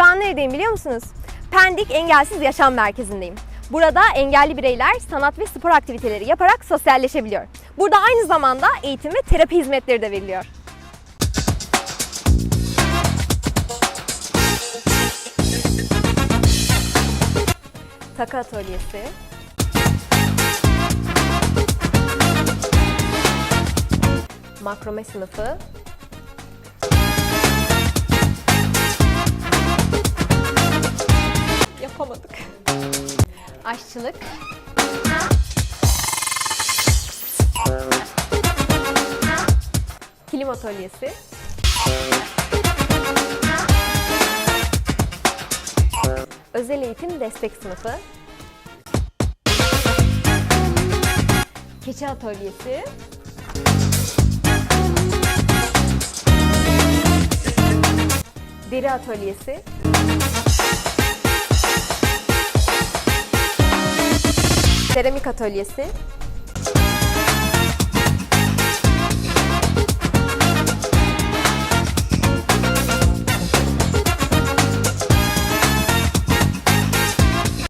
Şu an neredeyim biliyor musunuz? Pendik Engelsiz Yaşam Merkezi'ndeyim. Burada engelli bireyler sanat ve spor aktiviteleri yaparak sosyalleşebiliyor. Burada aynı zamanda eğitim ve terapi hizmetleri de veriliyor. Takı atölyesi, makrome sınıfı, Aşçılık, kilim atölyesi, özel eğitim destek sınıfı, keçi atölyesi, deri atölyesi, seramik atölyesi,